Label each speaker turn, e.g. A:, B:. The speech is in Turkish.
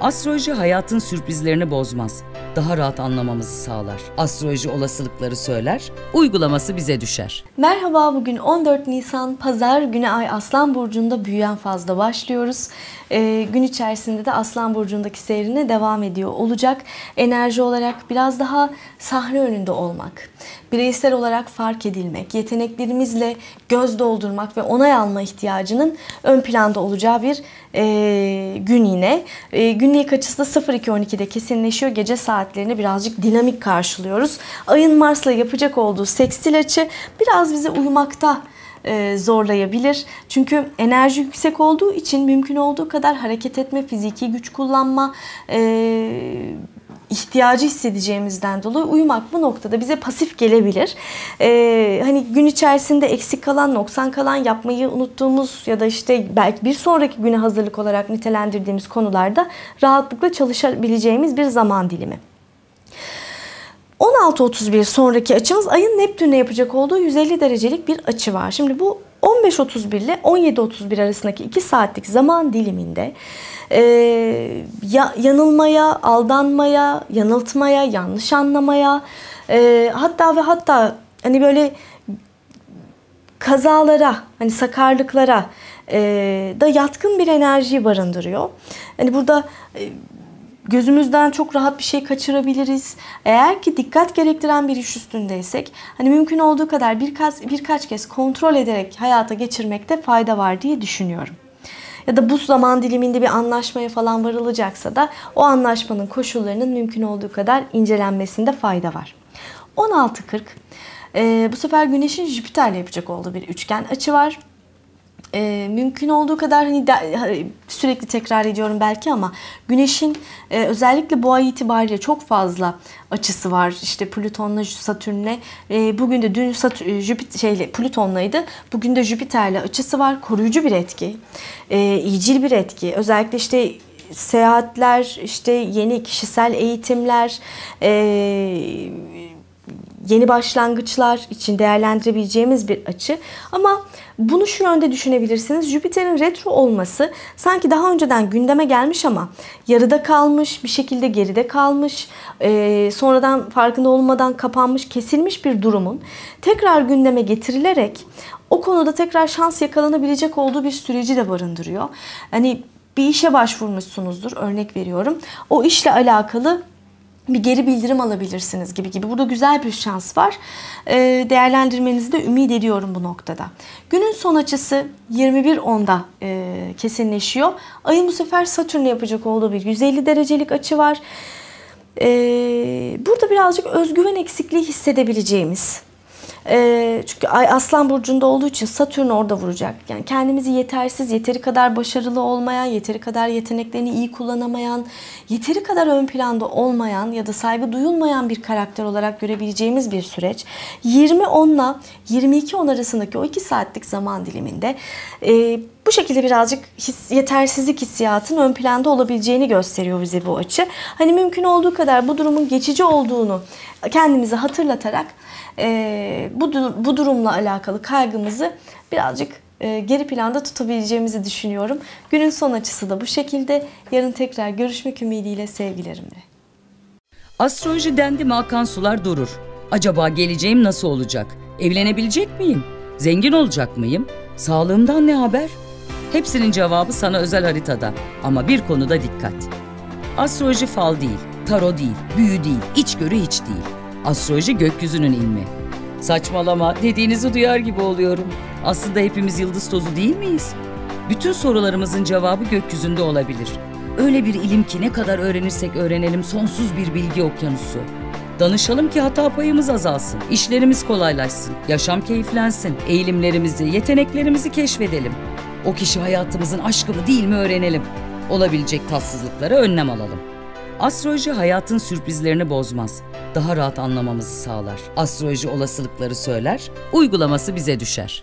A: Astroloji hayatın sürprizlerini bozmaz. Daha rahat anlamamızı sağlar. Astroloji olasılıkları söyler, uygulaması bize düşer.
B: Merhaba bugün 14 Nisan Pazar günü ay Aslan Burcu'nda büyüyen fazla başlıyoruz. Ee, gün içerisinde de Aslan Burcu'ndaki seyrine devam ediyor olacak. Enerji olarak biraz daha sahne önünde olmak, bireysel olarak fark edilmek, yeteneklerimizle göz doldurmak ve onay alma ihtiyacının ön planda olacağı bir e, gün yine. E, günlük açısı da 02.12'de kesinleşiyor. Gece saatlerini birazcık dinamik karşılıyoruz. Ayın Mars'la yapacak olduğu sekstil açı biraz bizi uyumakta e, zorlayabilir. Çünkü enerji yüksek olduğu için mümkün olduğu kadar hareket etme, fiziki güç kullanma, e, ihtiyacı hissedeceğimizden dolayı uyumak bu noktada bize pasif gelebilir. Hani gün içerisinde eksik kalan, noksan kalan yapmayı unuttuğumuz ya da işte belki bir sonraki güne hazırlık olarak nitelendirdiğimiz konularda rahatlıkla çalışabileceğimiz bir zaman dilimi. 16.31 sonraki açımız ayın Neptün'le yapacak olduğu 150 derecelik bir açı var. Şimdi bu 15.31 ile 17.31 arasındaki 2 saatlik zaman diliminde e, ya, yanılmaya, aldanmaya, yanıltmaya, yanlış anlamaya e, hatta ve hatta hani böyle kazalara, hani sakarlıklara e, da yatkın bir enerjiyi barındırıyor. Hani burada e, gözümüzden çok rahat bir şey kaçırabiliriz. Eğer ki dikkat gerektiren bir iş üstündeysek hani mümkün olduğu kadar birkaç birkaç kez kontrol ederek hayata geçirmekte fayda var diye düşünüyorum. Ya da bu zaman diliminde bir anlaşmaya falan varılacaksa da o anlaşmanın koşullarının mümkün olduğu kadar incelenmesinde fayda var. 16.40 e, bu sefer Güneş'in Jüpiter'le yapacak olduğu bir üçgen açı var e, mümkün olduğu kadar hani de, sürekli tekrar ediyorum belki ama Güneş'in e, özellikle bu ay itibariyle çok fazla açısı var. İşte Plüton'la Satürn'le e, bugün de dün Satürn, Jüpiter şeyle Plüton'laydı. Bugün de Jüpiter'le açısı var. Koruyucu bir etki. E, iyicil bir etki. Özellikle işte seyahatler, işte yeni kişisel eğitimler, e, yeni başlangıçlar için değerlendirebileceğimiz bir açı. Ama bunu şu yönde düşünebilirsiniz. Jüpiter'in retro olması sanki daha önceden gündeme gelmiş ama yarıda kalmış, bir şekilde geride kalmış, e, sonradan farkında olmadan kapanmış, kesilmiş bir durumun tekrar gündeme getirilerek o konuda tekrar şans yakalanabilecek olduğu bir süreci de barındırıyor. Hani bir işe başvurmuşsunuzdur örnek veriyorum. O işle alakalı bir geri bildirim alabilirsiniz gibi gibi. Burada güzel bir şans var. E, değerlendirmenizi de ümit ediyorum bu noktada. Günün son açısı 21.10'da e, kesinleşiyor. Ayın bu sefer Satürn'le yapacak olduğu bir 150 derecelik açı var. E, burada birazcık özgüven eksikliği hissedebileceğimiz e, çünkü Ay Aslan Burcu'nda olduğu için Satürn orada vuracak. Yani kendimizi yetersiz, yeteri kadar başarılı olmayan, yeteri kadar yeteneklerini iyi kullanamayan, yeteri kadar ön planda olmayan ya da saygı duyulmayan bir karakter olarak görebileceğimiz bir süreç. 20-10 ile 22-10 arasındaki o 2 saatlik zaman diliminde e, bu şekilde birazcık his, yetersizlik hissiyatının ön planda olabileceğini gösteriyor bize bu açı. Hani mümkün olduğu kadar bu durumun geçici olduğunu kendimize hatırlatarak e, bu, bu durumla alakalı kaygımızı birazcık e, geri planda tutabileceğimizi düşünüyorum. Günün son açısı da bu şekilde. Yarın tekrar görüşmek ümidiyle sevgilerimle.
A: Astroloji dendi mi akan sular durur. Acaba geleceğim nasıl olacak? Evlenebilecek miyim? Zengin olacak mıyım? Sağlığımdan ne haber? Hepsinin cevabı sana özel haritada. Ama bir konuda dikkat. Astroloji fal değil, taro değil, büyü değil, içgörü hiç değil. Astroloji gökyüzünün ilmi. Saçmalama dediğinizi duyar gibi oluyorum. Aslında hepimiz yıldız tozu değil miyiz? Bütün sorularımızın cevabı gökyüzünde olabilir. Öyle bir ilim ki ne kadar öğrenirsek öğrenelim sonsuz bir bilgi okyanusu. Danışalım ki hata payımız azalsın, işlerimiz kolaylaşsın, yaşam keyiflensin, eğilimlerimizi, yeteneklerimizi keşfedelim. O kişi hayatımızın aşkı mı değil mi öğrenelim. Olabilecek tatsızlıklara önlem alalım. Astroloji hayatın sürprizlerini bozmaz. Daha rahat anlamamızı sağlar. Astroloji olasılıkları söyler, uygulaması bize düşer.